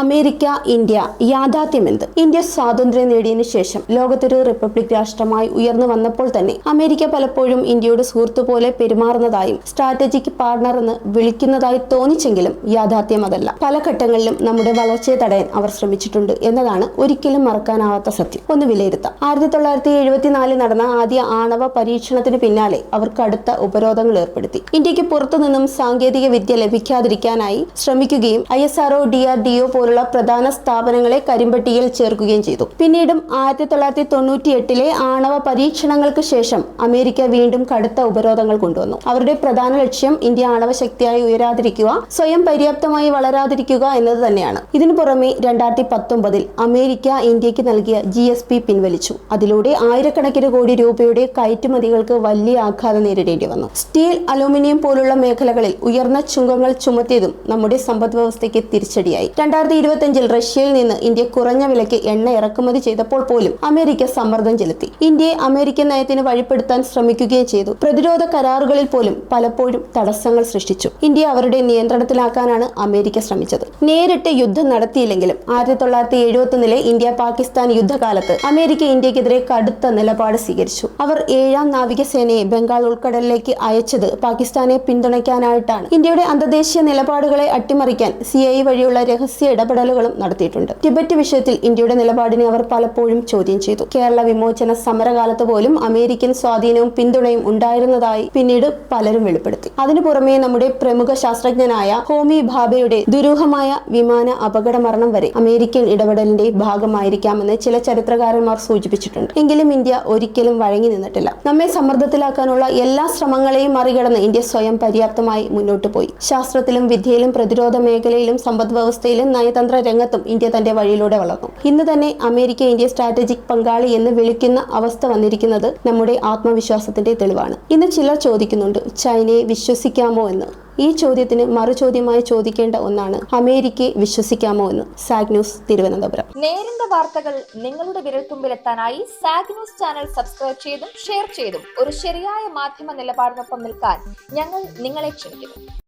America India യാഥാർത്ഥ്യമെന്ത്? India സ്വാതന്ത്ര്യം നേടിയതിനു ശേഷം ലോകത്തൊരു റിപ്പബ്ലിക് രാഷ്ട്രമായി ഉയർന്നു വന്നപ്പോൾ തന്നെ അമേരിക്ക പലപ്പോഴും ഇന്ത്യയുടെ സുഹൃത്തു പോലെ പെരുമാറുന്നതായും സ്ട്രാറ്റജിക് പാർട്ണർ എന്ന് വിളിക്കുന്നതായി തോന്നിച്ചെങ്കിലും യാഥാർത്ഥ്യം അതല്ല. പല ഘട്ടങ്ങളിലും നമ്മുടെ വളർച്ചയെ തടയാൻ അവർ ശ്രമിച്ചിട്ടുണ്ട് എന്നതാണ് ഒരിക്കലും മറക്കാനാവാത്ത സത്യം. ഒന്ന് വിലയിരുത്താം. ആയിരത്തി തൊള്ളായിരത്തി എഴുപത്തിനാലിൽ നടന്ന ആദ്യ ആണവ പരീക്ഷണത്തിന് പിന്നാലെ അവർ കടുത്ത ഉപരോധങ്ങൾ ഏർപ്പെടുത്തി. ഇന്ത്യയ്ക്ക് പുറത്തുനിന്നും സാങ്കേതിക വിദ്യ ലഭിക്കാതിരിക്കാനായി ശ്രമിക്കുകയും I S R O D R D O പോലുള്ള പ്രധാന സ്ഥാപനങ്ങളെ കരിമ്പട്ടിയിൽ ചേർക്കുകയും ചെയ്തു. പിന്നീടും ആയിരത്തി തൊള്ളായിരത്തി തൊണ്ണൂറ്റി എട്ടിലെ ആണവ പരീക്ഷണങ്ങൾക്ക് ശേഷം അമേരിക്ക വീണ്ടും കടുത്ത ഉപരോധങ്ങൾ കൊണ്ടുവന്നു. അവരുടെ പ്രധാന ലക്ഷ്യം ഇന്ത്യ ആണവ ശക്തിയായി ഉയരാതിരിക്കുക സ്വയം പര്യാപ്തമായി വളരാതിരിക്കുക എന്നത് തന്നെയാണ്. ഇതിനു പുറമെ രണ്ടായിരത്തി പത്തൊമ്പതിൽ അമേരിക്ക ഇന്ത്യയ്ക്ക് നൽകിയ ജി എസ് പി പിൻവലിച്ചു. അതിലൂടെ ആയിരക്കണക്കിന് കോടി രൂപയുടെ കയറ്റുമതികൾക്ക് വലിയ ആഘാതം നേരിടേണ്ടി വന്നു. സ്റ്റീൽ അലൂമിനിയം പോലുള്ള മേഖലകളിൽ ഉയർന്ന ചുങ്കങ്ങൾ ചുമത്തിയതും നമ്മുടെ സമ്പദ് വ്യവസ്ഥയ്ക്ക് തിരിച്ചടിയായി. രണ്ടായിരത്തി ഇരുപത്തിയഞ്ചിൽ റഷ്യയിൽ നിന്ന് ഇന്ത്യ കുറഞ്ഞ വിലയ്ക്ക് എണ്ണ ഇറക്കുമതി ചെയ്തപ്പോൾ പോലും അമേരിക്ക സമ്മർദ്ദം ചെലുത്തി. ഇന്ത്യയെ അമേരിക്കൻ നയത്തിന് വഴിപ്പെടുത്താൻ ശ്രമിക്കുകയും ചെയ്തു. പ്രതിരോധ കരാറുകളിൽ പോലും പലപ്പോഴും തടസ്സങ്ങൾ സൃഷ്ടിച്ചു. ഇന്ത്യ അവരുടെ നിയന്ത്രണത്തിലാക്കാനാണ് അമേരിക്ക ശ്രമിച്ചത്. നേരിട്ട് യുദ്ധം നടത്തിയില്ലെങ്കിലും ആയിരത്തി തൊള്ളായിരത്തി എഴുപത്തൊന്നിലെ ഇന്ത്യ പാകിസ്ഥാൻ യുദ്ധകാലത്ത് അമേരിക്ക ഇന്ത്യക്കെതിരെ കടുത്ത നിലപാട് സ്വീകരിച്ചു. അവർ ഏഴാം നാവികസേനയെ ബംഗാൾ ഉൾക്കടലിലേക്ക് അയച്ചത് പാകിസ്ഥാനെ പിന്തുണയ്ക്കാനായിട്ടാണ്. ഇന്ത്യയുടെ അന്തർദേശീയ നിലപാടുകളെ അട്ടിമറിക്കാൻ സി ഐ വഴിയുള്ള രഹസ്യ ഇടപെടലുകളും നടത്തിയിട്ടുണ്ട്. ടിബറ്റ് വിഷയത്തിൽ ഇന്ത്യയുടെ നിലപാടിനെ അവർ പലപ്പോഴും ചോദ്യം ചെയ്തു. കേരള വിമോചന സമരകാലത്ത് പോലും അമേരിക്കൻ സ്വാധീനവും പിന്തുണയും ഉണ്ടായിരുന്നതായി പിന്നീട് പലരും വെളിപ്പെടുത്തി. അതിനു പുറമെ നമ്മുടെ പ്രമുഖ ശാസ്ത്രജ്ഞനായ ഹോമി ഭാബയുടെ ദുരൂഹമായ വിമാന അപകട മരണം വരെ അമേരിക്കൻ ഇടപെടലിന്റെ ഭാഗമായിരിക്കാമെന്ന് ചില ചരിത്രകാരന്മാർ സൂചിപ്പിച്ചിട്ടുണ്ട്. എങ്കിലും ഇന്ത്യ ഒരിക്കലും വഴങ്ങി നിന്നിട്ടില്ല. നമ്മെ സമ്മർദ്ദത്തിലാക്കാനുള്ള എല്ലാ ശ്രമങ്ങളെയും മറികടന്ന് ഇന്ത്യ സ്വയം പര്യാപ്തമായി മുന്നോട്ട് പോയി. ശാസ്ത്രത്തിലും വിദ്യയിലും പ്രതിരോധ മേഖലയിലും സമ്പദ് വ്യവസ്ഥയിലും നയതന്ത്ര രംഗത്തും ഇന്ത്യ തന്റെ വഴിയിലൂടെ വളർന്നു. ഇന്ന് തന്നെ അമേരിക്ക ഇന്ത്യ സ്ട്രാറ്റജിക് പങ്കാളി എന്ന് വിളിക്കുന്ന അവസ്ഥ വന്നിരിക്കുന്നത് നമ്മുടെ ആത്മവിശ്വാസത്തിന്റെ തെളിവാണ്. ഇന്ന് ചിലർ ചോദിക്കുന്നുണ്ട് ചൈനയെ വിശ്വസിക്കാമോ എന്ന്. ഈ ചോദ്യത്തിന് മറുചോദ്യമായി ചോദിക്കേണ്ട ഒന്നാണ് അമേരിക്കയെ വിശ്വസിക്കാമോ എന്ന്. സാഗ് ന്യൂസ് തിരുവനന്തപുരം. നേരിന്റെ വാർത്തകൾ നിങ്ങളുടെ വിരൽത്തുമ്പിലെത്താനായി സാഗ് ന്യൂസ് ചാനൽ സബ്സ്ക്രൈബ് ചെയ്തും ഷെയർ ചെയ്തും ഒരു ശരിയായ മാധ്യമ നിലപാടിനൊപ്പം നിൽക്കാൻ ഞങ്ങൾ നിങ്ങളെ ക്ഷണിക്കുന്നു.